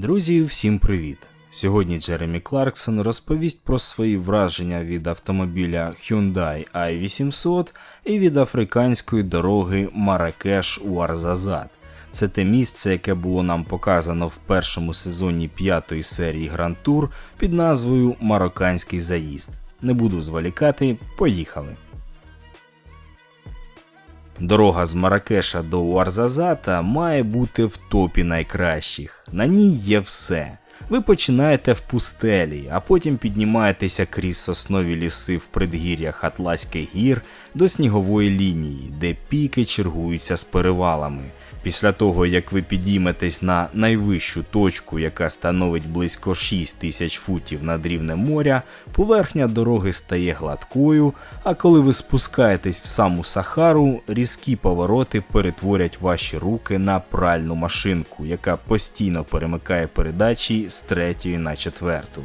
Друзі, всім привіт! Сьогодні Джеремі Кларксон розповість про свої враження від автомобіля Hyundai i800 і від африканської дороги Маракеш Уарзазат. Це те місце, яке було нам показано в першому сезоні п'ятої серії Tour під назвою Марокканський заїзд. Не буду зволікати, поїхали. Дорога з Маракеша до Уарзазата має бути в топі найкращих. На ній є все. Ви починаєте в пустелі, а потім піднімаєтеся крізь соснові ліси в предгір'ях Атлаських гір до снігової лінії, де піки чергуються з перевалами. Після того, як ви підійметесь на найвищу точку, яка становить близько 6 тисяч футів над рівнем моря, поверхня дороги стає гладкою, а коли ви спускаєтесь в саму Сахару, різкі повороти перетворять ваші руки на пральну машинку, яка постійно перемикає передачі з третьої на четверту.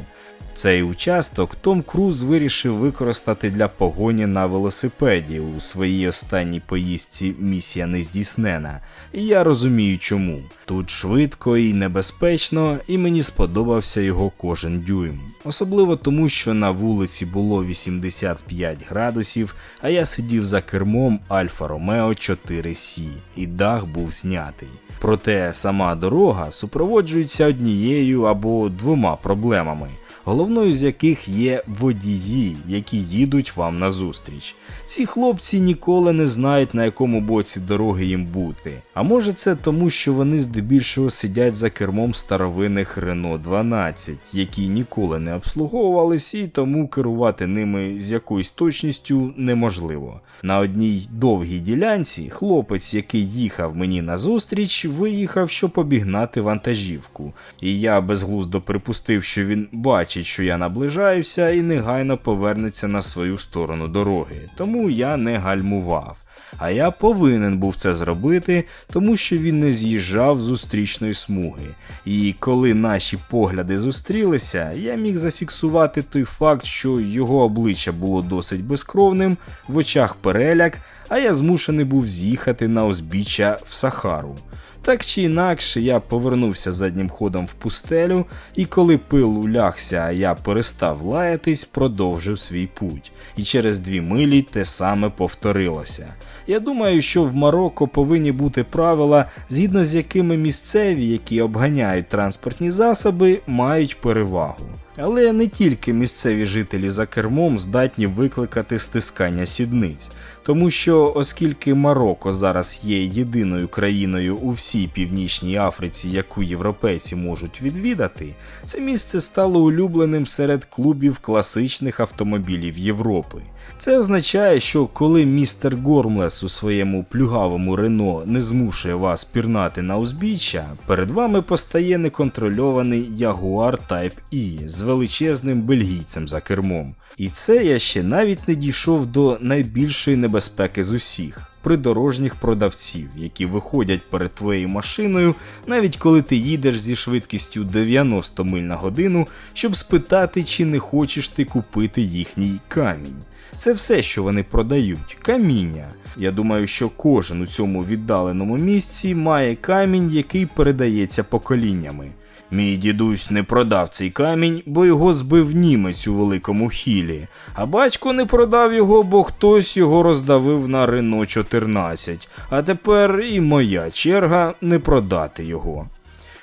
Цей участок Том Круз вирішив використати для погоні на велосипеді у своїй останній поїздці Місія нездійснена. І я розумію чому. Тут швидко і небезпечно, і мені сподобався його кожен дюйм. Особливо тому, що на вулиці було 85 градусів, а я сидів за кермом Альфа Ромео 4C, і дах був знятий. Проте сама дорога супроводжується однією або двома проблемами головною з яких є водії, які їдуть вам назустріч. Ці хлопці ніколи не знають, на якому боці дороги їм бути. А може це тому, що вони здебільшого сидять за кермом старовинних Renault 12, які ніколи не обслуговувались, і тому керувати ними з якоюсь точністю неможливо. На одній довгій ділянці хлопець, який їхав мені назустріч, виїхав, щоб обігнати вантажівку. І я безглуздо припустив, що він бачить побачить, що я наближаюся, і негайно повернеться на свою сторону дороги, тому я не гальмував. А я повинен був це зробити, тому що він не з'їжджав з зустрічної смуги. І коли наші погляди зустрілися, я міг зафіксувати той факт, що його обличчя було досить безкровним, в очах переляк, а я змушений був з'їхати на узбіччя в Сахару. Так чи інакше, я повернувся заднім ходом в пустелю, і коли пил улягся, а я перестав лаятись, продовжив свій путь. І через дві милі те саме повторилося. Я думаю, що в Марокко повинні бути правила, згідно з якими місцеві, які обганяють транспортні засоби, мають перевагу. Але не тільки місцеві жителі за кермом здатні викликати стискання сідниць, тому що, оскільки Марокко зараз є єдиною країною у всій північній Африці, яку європейці можуть відвідати, це місце стало улюбленим серед клубів класичних автомобілів Європи. Це означає, що коли містер Гормлес у своєму плюгавому Рено не змушує вас пірнати на узбіччя, перед вами постає неконтрольований Jaguar Type E з величезним бельгійцем за кермом. І це я ще навіть не дійшов до найбільшої небезпеки з усіх. Придорожніх продавців, які виходять перед твоєю машиною, навіть коли ти їдеш зі швидкістю 90 миль на годину, щоб спитати, чи не хочеш ти купити їхній камінь. Це все, що вони продають каміння. Я думаю, що кожен у цьому віддаленому місці має камінь, який передається поколіннями. Мій дідусь не продав цей камінь, бо його збив німець у великому хілі, а батько не продав його, бо хтось його роздавив на Рено 14, а тепер і моя черга не продати його.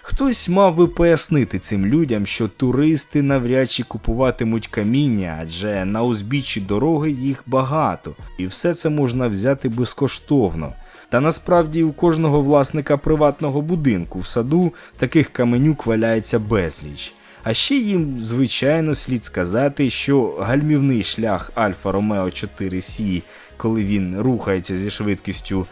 Хтось мав би пояснити цим людям, що туристи навряд чи купуватимуть каміння, адже на узбіччі дороги їх багато, і все це можна взяти безкоштовно. Та насправді у кожного власника приватного будинку в саду таких каменюк валяється безліч. А ще їм, звичайно, слід сказати, що гальмівний шлях Альфа Ромео 4С, коли він рухається зі швидкістю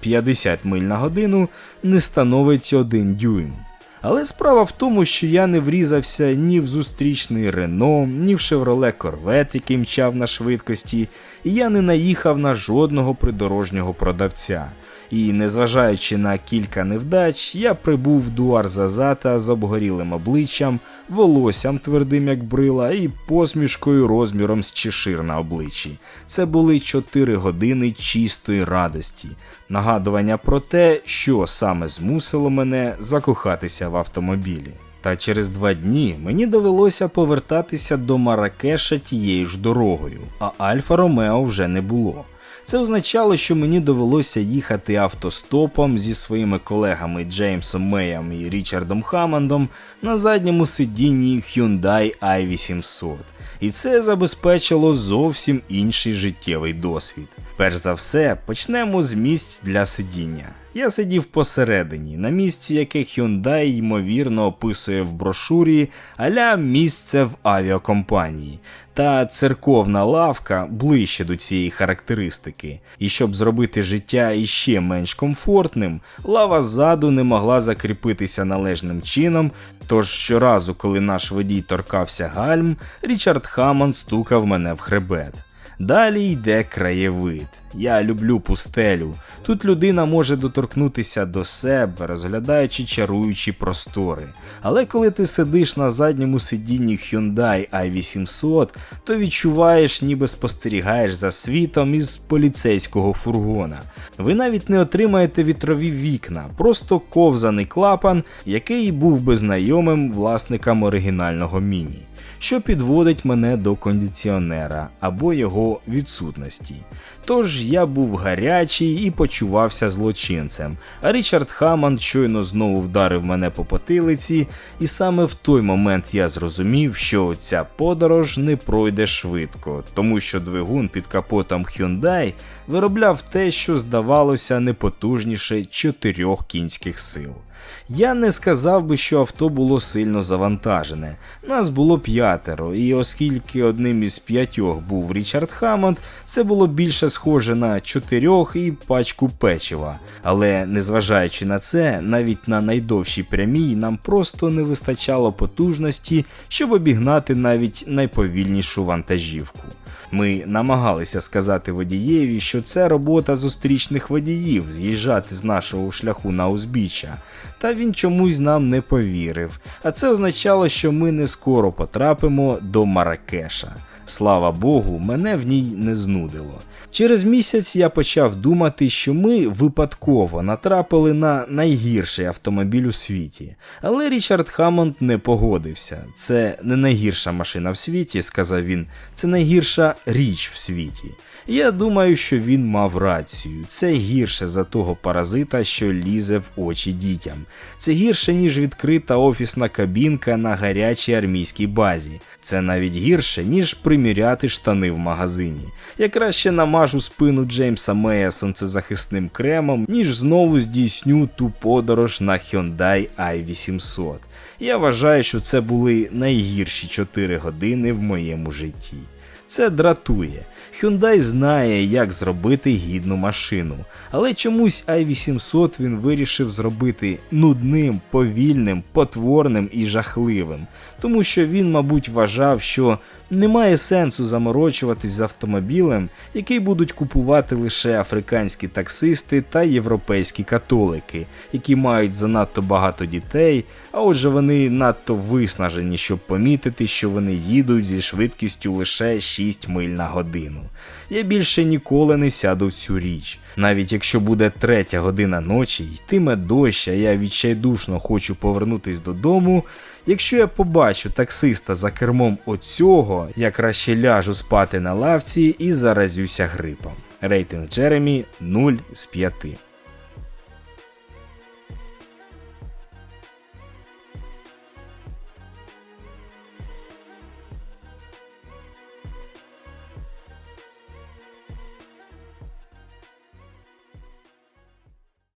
50 миль на годину, не становить один дюйм. Але справа в тому, що я не врізався ні в зустрічний Рено, ні в Шевроле Корвет, який мчав на швидкості, і я не наїхав на жодного придорожнього продавця. І незважаючи на кілька невдач, я прибув до Арзазата з обгорілим обличчям, волоссям твердим як брила і посмішкою розміром з чешир на обличчі. Це були 4 години чистої радості, нагадування про те, що саме змусило мене закохатися в автомобілі. Та через два дні мені довелося повертатися до Маракеша тією ж дорогою, а Альфа Ромео вже не було. Це означало, що мені довелося їхати автостопом зі своїми колегами Джеймсом Меєм і Річардом Хаммондом на задньому сидінні Hyundai i800. І це забезпечило зовсім інший життєвий досвід. Перш за все, почнемо з місць для сидіння. Я сидів посередині, на місці, яке Hyundai ймовірно описує в брошурі аля місце в авіакомпанії. Та церковна лавка ближче до цієї характеристики. І щоб зробити життя іще менш комфортним, лава ззаду не могла закріпитися належним чином. Тож щоразу, коли наш водій торкався гальм, Річард Хаммонд стукав мене в хребет. Далі йде краєвид. Я люблю пустелю. Тут людина може доторкнутися до себе, розглядаючи чаруючі простори. Але коли ти сидиш на задньому сидінні Hyundai i800, то відчуваєш, ніби спостерігаєш за світом із поліцейського фургона. Ви навіть не отримаєте вітрові вікна, просто ковзаний клапан, який був би знайомим власникам оригінального міні що підводить мене до кондиціонера або його відсутності. Тож я був гарячий і почувався злочинцем, а Річард Хаммонд щойно знову вдарив мене по потилиці, і саме в той момент я зрозумів, що ця подорож не пройде швидко, тому що двигун під капотом Hyundai виробляв те, що здавалося непотужніше чотирьох кінських сил. Я не сказав би, що авто було сильно завантажене. Нас було п'ятеро, і оскільки одним із п'ятьох був Річард Хаммонд, це було більше схоже на чотирьох і пачку печива. Але незважаючи на це, навіть на найдовшій прямій нам просто не вистачало потужності, щоб обігнати навіть найповільнішу вантажівку. Ми намагалися сказати водієві, що це робота зустрічних водіїв з'їжджати з нашого шляху на узбіччя, та він чомусь нам не повірив. А це означало, що ми не скоро потрапимо до Маракеша. Слава Богу, мене в ній не знудило. Через місяць я почав думати, що ми випадково натрапили на найгірший автомобіль у світі. Але Річард Хаммонд не погодився. Це не найгірша машина в світі, сказав він, це найгірша річ в світі. Я думаю, що він мав рацію. Це гірше за того паразита, що лізе в очі дітям. Це гірше, ніж відкрита офісна кабінка на гарячій армійській базі. Це навіть гірше, ніж приміряти штани в магазині. Я краще намажу спину Джеймса Мея сонцезахисним кремом, ніж знову здійсню ту подорож на Hyundai i800. Я вважаю, що це були найгірші 4 години в моєму житті. Це дратує. Hyundai знає, як зробити гідну машину, але чомусь i800 він вирішив зробити нудним, повільним, потворним і жахливим, тому що він, мабуть, вважав, що немає сенсу заморочуватись з автомобілем, який будуть купувати лише африканські таксисти та європейські католики, які мають занадто багато дітей, а отже вони надто виснажені, щоб помітити, що вони їдуть зі швидкістю лише 6 миль на годину. Я більше ніколи не сяду в цю річ. Навіть якщо буде третя година ночі, йтиме дощ, а я відчайдушно хочу повернутись додому. Якщо я побачу таксиста за кермом оцього, я краще ляжу спати на лавці і заразюся грипом. Рейтинг Джеремі 0 з 5.